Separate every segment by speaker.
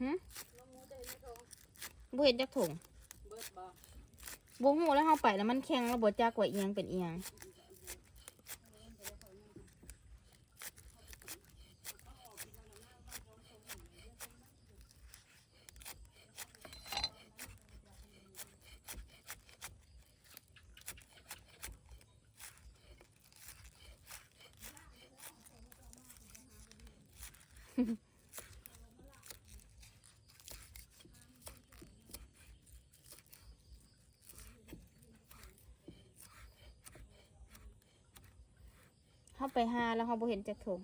Speaker 1: หึบ่เห็นจักถุง
Speaker 2: เบิดบ่
Speaker 1: บ่ฮู้แล้วเฮาไปแล้วมันแข็งแล้วบ่จักว่าเอียงเป็นเอียง ไปหาแล้วเขาบ่เห็นจักถุง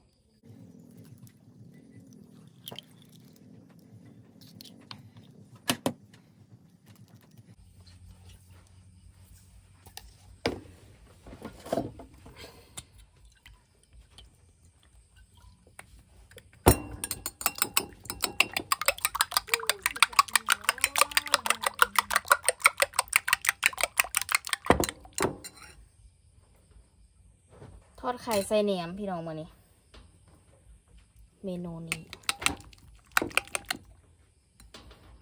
Speaker 1: อดไข่ใส่แหนมพี่น้องมื้อนี้เมนูนี้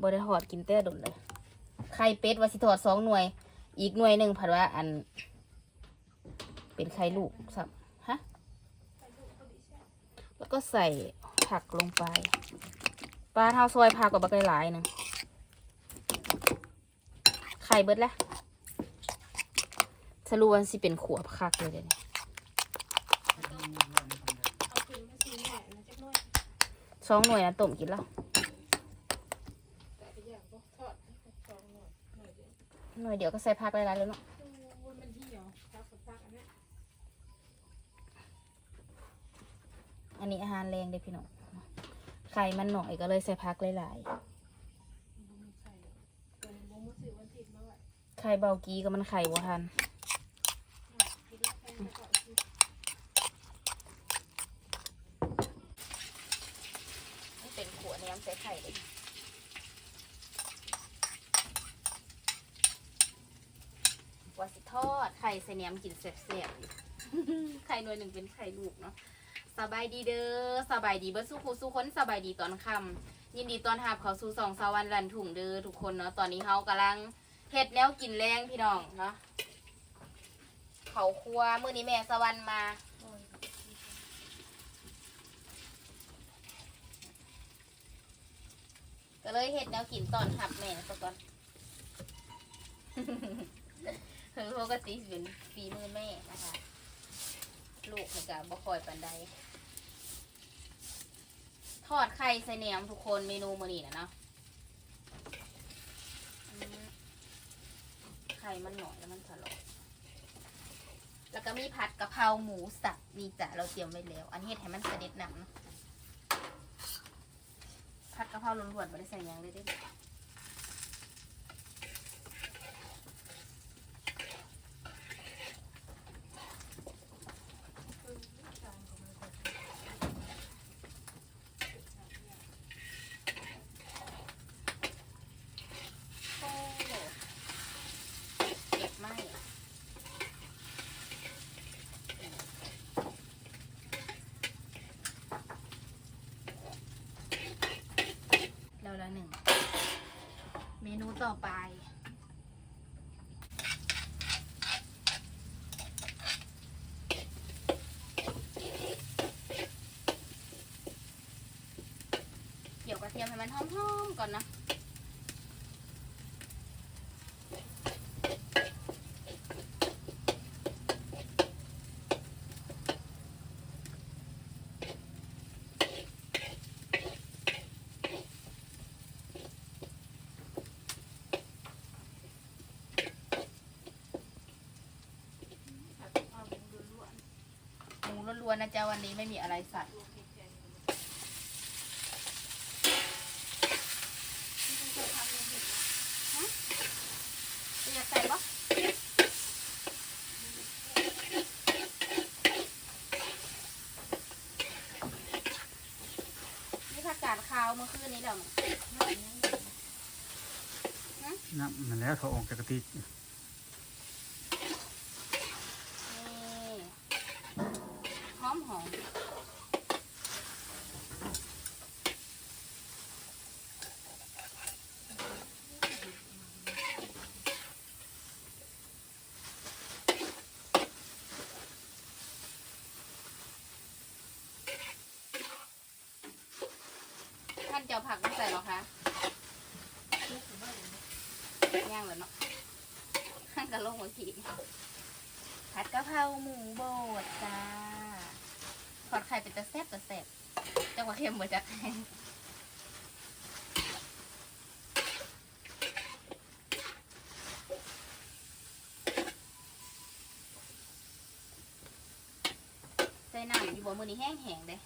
Speaker 1: บ่ได้ทอดกินแต่ดนเลย ไข่เป็ดว่าสิทอดสองหน่วย อีกหน่วยหนึ่งผัดว่าอัน เป็นไข่ลูกสับฮะ แล้วก็ใส่ผักลงไป ปลาเท้าซอยผักกับบักหลายหนึ่งไข่เบิดแล้วสรุปวันสิเป็นขวบคักเลยเดี๋ยวนี้ สองหน่วยนะต้มกินแล้วหน่วยเดี๋ยวก็ใส่ผักหลายๆเลยเนาะ
Speaker 2: อันนี้
Speaker 1: อาหารแรงเด้อพี่น้องไข่มันหน่อยก็เลยใส่ผักหลายๆไข่เบากีก็มันไข่บ่ทัน
Speaker 2: แล้วแพงไปก่อนสิ
Speaker 1: เป็นขวดแหนมใส่ ไข่เลยว่าสิทอดไข่ใส่แหนมกินแซ่บๆอยู่ ไข่หน่วยหนึ่งเป็นไข่ลูกเนาะสบายดีเด้อสบายดีเบิดสู้ครูสู้คนสบายดีตอนค่ำยินดีตอนหาบเขาสู่สองสาวันรันถุงเด้อทุกคนเนาะตอนนี้เฮากำลังเฮ็ดแนวกินแรงพี่น้องเนาะเขาครัวมื้อนี้แม่สวรรค์มา ก็เลยเห็ดแนวกินตอนหับแม่ซะก่อนคือปกติเป็นฝีมือแม่นะคะ ลูกมันก็บ่คอยปันใดทอดไข่ใส่แหนมทุกคนเมนูมื้อนี้นะเนาะไข่มันหน่อยแล้วมันทะเลาะแล้วก็มีผัดกะเพราหมูสับนี่จ้ะเราเตรียมไว้แล้ว อันนี้เฮ็ดให้มันเสด็จหนังผัดกะ ล้วนๆไม่ได้ใส่หยังเลยเด้โอ้เก็บไหมแล้วละหนึ่ง เม นูต่อไปเดี๋ยวกระเทียมให้มันหอมๆก่อนนะ
Speaker 2: ผัดกะเพราหมูล้วน
Speaker 1: หมู ล้วนๆนะจ๊ะวันนี้ไม่มีอะไรใส่
Speaker 2: ๆลวกแข็งๆนี่เคยทำยังเห็นนะ
Speaker 1: จะใส่ปะนี่ผักกาดขาวเมื่อคืนนี้แล้วมั้ง
Speaker 3: น้ำมันแล้วเขาออกจากกะทิ
Speaker 1: จะเอาผักมาใส่หรอคะย่างแล้วเนาะข้างกะโหลกหัวขีผัดกะเพราหมูบดจ้าทอดไข่เป็นตะแซ่บตะแซ่บจังหวะเค็มบ่จักใส่น้ำอยู่บ่มือนี้แห้งๆเด้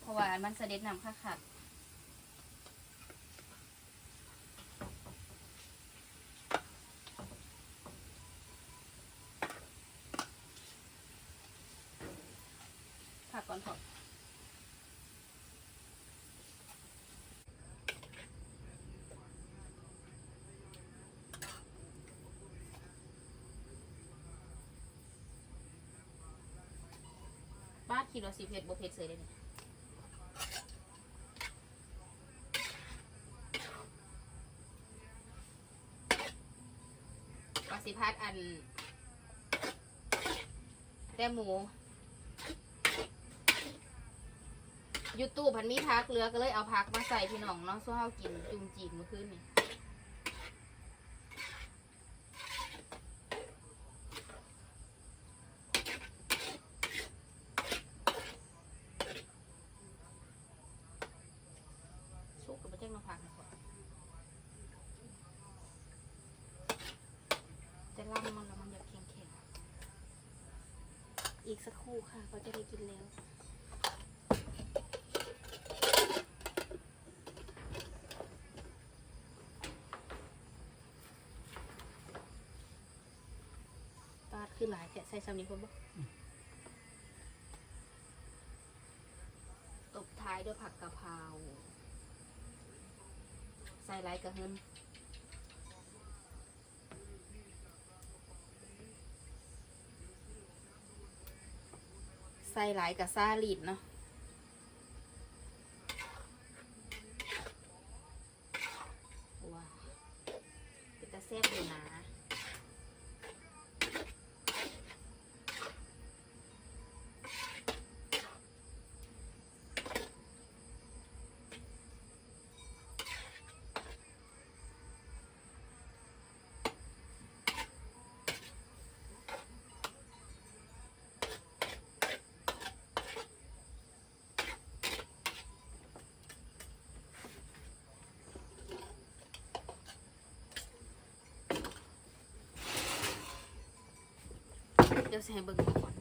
Speaker 1: เพราะว่ามันเสด็จน้ำค่ะค่ะผักก่อนเถอะ บ้านคิดว่าสิเผ็ดบ่เผ็ดเสยเลยเนี่ยปสิพัดอันแต่หมูยูทูบพันมีพักเหลือก็เลยเอาพักมาใส่พี่น้องเนาะสู้เฮากินจุ่มจีบเมื่อคืนนี่สุกกับมาแจ้งมาพักให้ก่อน จะ ล่ำมันแล้วมันอยาแข็งแข็งๆ อีกสักครู่ค่ะเขาจะได้กินแล้วปาดคือหลายแกะใส่ซ้ำนี้คนบ่ตบท้ายด้วยผักกะเพราใส่ไรกระเฮิน ใส่หลายกับซาลิดเนาะ เดี๋ยวใส่เบิ่งก่อน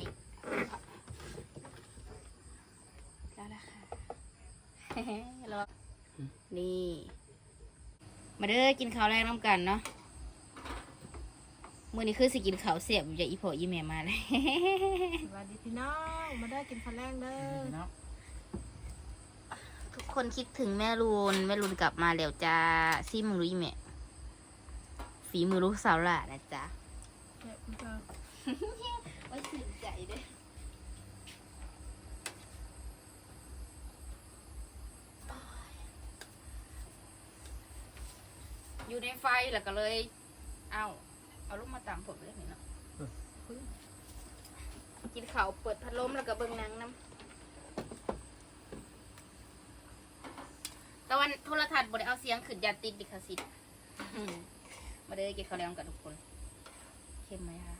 Speaker 1: นี่แล้วล่ะค่ะแล้วนี่ มาเด้อกินข้าวแรกน้ำกันเนาะมื้อนี้คือสิกินข้าวเสียบอยู่จากอีพ่ออีแม่มาเลย
Speaker 2: สวัสดีพี่น้องมาได้กินข้าวแรงเด้อ
Speaker 1: ทุกคนคิดถึงแม่รุนแม่รุนกลับมาแล้วจ้าซิมึงรู้อีแม่ ฝีมือลูกสาวหล่ะนะจ๊ะ
Speaker 2: แกะคุณเจ้า
Speaker 1: ว่าสื่นใจด้วยอยู่ในไฟแล้วก็เลย เอาเอาลูกมาตามผมเลยนี่เนาะกินข้าวเปิดพัดลมแล้วก็เบิ่งหนังน้ำตะวันโทรทัศน์บไดเอาเสียงขึ้นยันติดดิคาสิทธิ์ มมาได้กินข้าวแรงกันทุกคนเข้มไหมคะ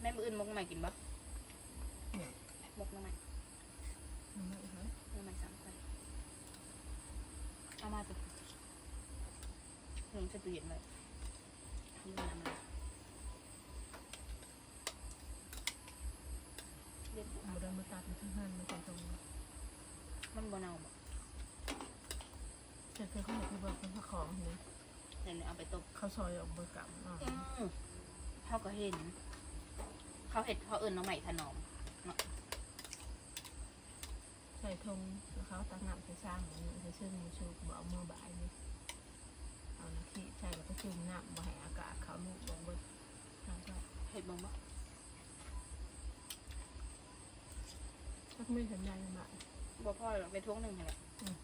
Speaker 1: แม่มืออื่นมกน้ำใหม่กินปะมกน้ำใหม่น้ำใหม่สามคนเอามาสิหนึ่งจะตู้เย็นไว้ทำน้ำมันเด็ด
Speaker 2: เอา เดินมาตัดที่หันมาใส่ตรงนี้
Speaker 1: มันบนเอาบ่
Speaker 2: เจะเคยเขาบอกคือแบบเป็นผักของนี่
Speaker 1: เดี๋ยวเอาไปต้ม
Speaker 2: เขาซอยออกเบอร์กับอ่า
Speaker 1: อืมเขาก็เห็น เขาเห็ดเขาเอื่นน้องใหม่ถนอม
Speaker 2: ใส่ทงแล้วเขาตักน้ำใส่ช่างอย่างนี้ใส่ชื่อมือชูบอกเอามือบ่ายนี่เอาน้ำขี้ใส่แล้วก็จุ่มน้ำบ่ให้อากาศเขาลูกลงเบนทางก็
Speaker 1: เห็ดบ้งบ่
Speaker 2: ไม่สัญญาณมา
Speaker 1: บ่พ่อหรอกไปท้วงหนึ่งแหละ
Speaker 2: อืม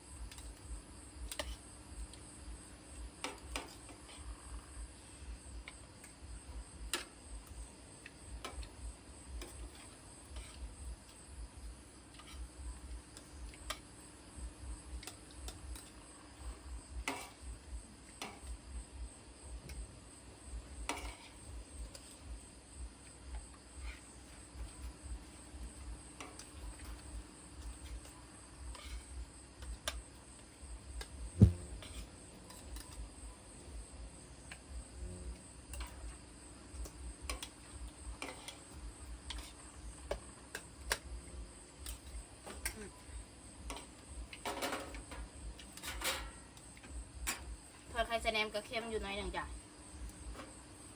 Speaker 1: แนมก็เค็มอยู่หน้อยหนึ่งจ้ะ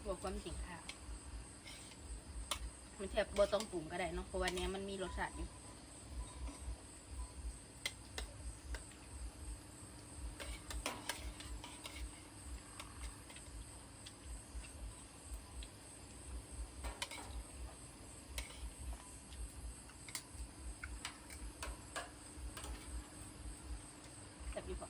Speaker 1: บวกความจริงค่ะ มันเทียบบ่ต้องปรุงก็ได้เนาะเพราะวันนี้มันมีรสชาติอยู่ แซ่บอยู่พอ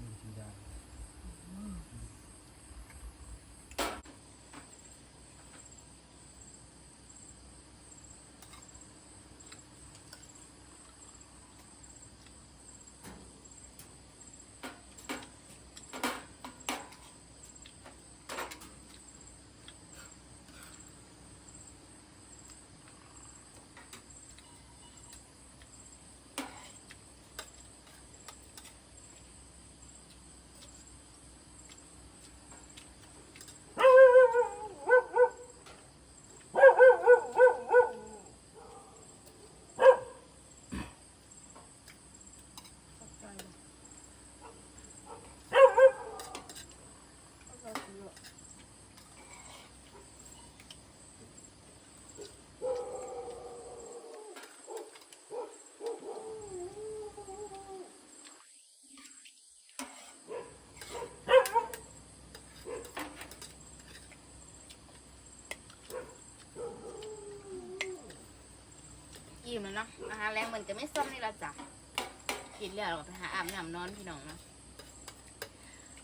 Speaker 3: มีธรรมดา
Speaker 1: อิ่มแล้วเนาะอาหารแรงเหมือนจะไม่ซ้ำนี่ละจ้ะกินแล้วเราก็ไปหาอาบน้ำนอนพี่น้องเนาะ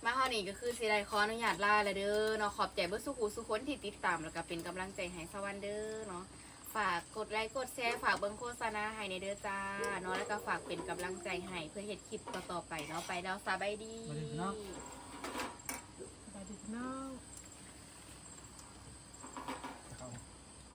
Speaker 1: มาข้อนี้ก็คือสิได้ขออนุญาตลาแล้วเด้อเนาะขอบใจเบิร์สุขูสุคนที่ติดตามแล้วก็เป็นกำลังใจให้สวรรค์เด้อเนาะฝากกดไลค์กดแชร์ฝากเบิ่งโฆษณาให้ในเด้อจ้าเนาะแล้วก็ฝากเป็นกำลังใจให้เพื่อเฮ็ดคลิปต่อๆไปเนาะไปแล้วสบายดี
Speaker 3: สวัสดีพี่น้อง